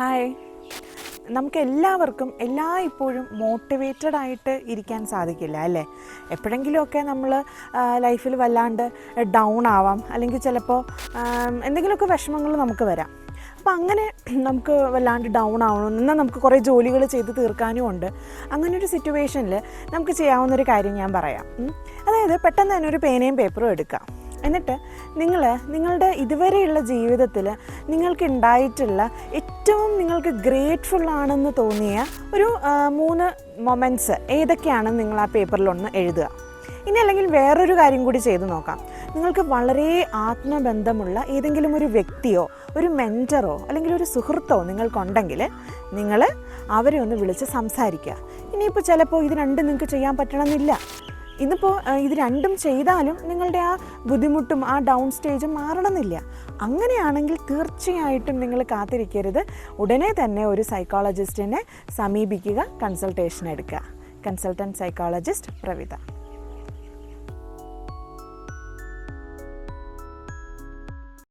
Hi നമുക്ക് എല്ലാവർക്കും എല്ലാ ഇപ്പോഴും മോട്ടിവേറ്റഡ് ആയിട്ട് ഇരിക്കാൻ സാധിക്കില്ല അല്ലേ? എപ്പോഴെങ്കിലുമൊക്കെ നമ്മൾ ലൈഫിൽ വല്ലാണ്ട് ഡൗൺ ആവാം. അല്ലെങ്കിൽ ചിലപ്പോൾ എന്തെങ്കിലുമൊക്കെ വിഷമങ്ങൾ നമുക്ക് വരാം. അപ്പം അങ്ങനെ നമുക്ക് വല്ലാണ്ട് ഡൗൺ ആവണം. എന്നാൽ നമുക്ക് കുറേ ജോലികൾ ചെയ്ത് തീർക്കാനും ഉണ്ട്. അങ്ങനെ ഒരു സിറ്റുവേഷനിൽ നമുക്ക് ചെയ്യാവുന്നൊരു കാര്യം ഞാൻ പറയാം. അതായത് പെട്ടെന്ന് തന്നെ ഒരു പേനയും പേപ്പറും എടുക്കാം. എന്നിട്ട് നിങ്ങൾ നിങ്ങളുടെ ഇതുവരെയുള്ള ജീവിതത്തിൽ നിങ്ങൾക്ക് ഉണ്ടായിട്ടുള്ള ഏറ്റവും നിങ്ങൾക്ക് ഗ്രേറ്റ്ഫുൾ ആണെന്ന് തോന്നിയ ഒരു മൂന്ന് മൊമെന്റ്സ് ഏതൊക്കെയാണെന്ന് നിങ്ങൾ ആ പേപ്പറിലൊന്ന് എഴുതുക? ഇനി അല്ലെങ്കിൽ വേറൊരു കാര്യം കൂടി ചെയ്തു നോക്കാം. നിങ്ങൾക്ക് വളരെ ആത്മബന്ധമുള്ള ഏതെങ്കിലും ഒരു വ്യക്തിയോ ഒരു മെന്ററോ അല്ലെങ്കിൽ ഒരു സുഹൃത്തോ നിങ്ങൾക്കുണ്ടെങ്കിൽ നിങ്ങൾ അവരെ ഒന്ന് വിളിച്ച് സംസാരിക്കുക. ഇനിയിപ്പോൾ ചിലപ്പോൾ ഇത് രണ്ടും നിങ്ങൾക്ക് ചെയ്യാൻ പറ്റണമെന്നില്ല. ഇന്നിപ്പോൾ ഇത് രണ്ടും ചെയ്താലും നിങ്ങളുടെ ആ ബുദ്ധിമുട്ടും ആ ഡൗൺ സ്റ്റേജും മാറണമെന്നില്ല. അങ്ങനെയാണെങ്കിൽ തീർച്ചയായിട്ടും നിങ്ങൾ കാത്തിരിക്കരുത്. ഉടനെ തന്നെ ഒരു സൈക്കോളജിസ്റ്റിനെ സമീപിക്കുക കൺസൾട്ടേഷൻ എടുക്കുക. Consultant psychologist Pravitha.